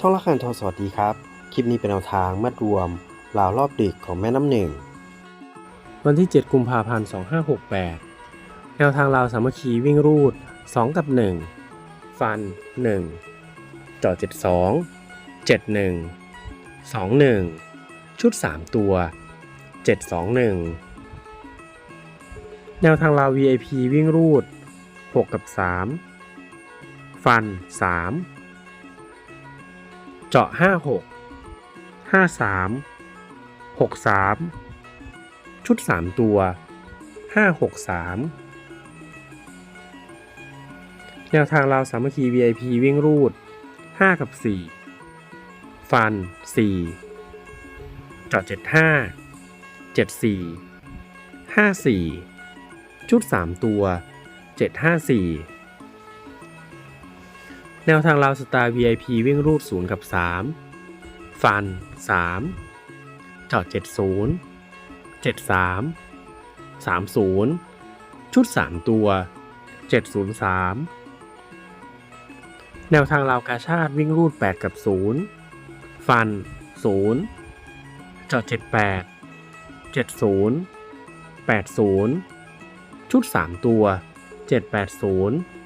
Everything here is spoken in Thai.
ช่องละครทอสวัสดีครับ คลิปนี้เป็นแนวทางมัดรวมราวรอบดึกของแม่น้ำหนึ่ง วันที่ 7 กุมภาพันธ์ 2568 แนวทางราวสามัคคีวิ่งรูด 2 กับ 1 ฟัน 1จอ72 71 21 ชุด 3 ตัว 721 แนวทางราว VIP วิ่งรูด 6 กับ 3 ฟัน 3 เจาะ 56 53 63 ชุด 3 ตัว 563 แนวทางราวสามัคคี VIP วิ่งรูด 5 กับ 4 ฟัน 4 เจาะ 75 74 54 ชุด 3 ตัว 754 แนวทางราวสตาร์ VIP วิ่งรูด 0 กับ 3 ฟัน 3 เจาะ 70 73 30 ชุด 3 ตัว 703 แนวทางราวกาชาติวิ่งรูด 8 กับ 0 ฟัน 0 เจาะ 78 70 80 ชุด 3 ตัว 780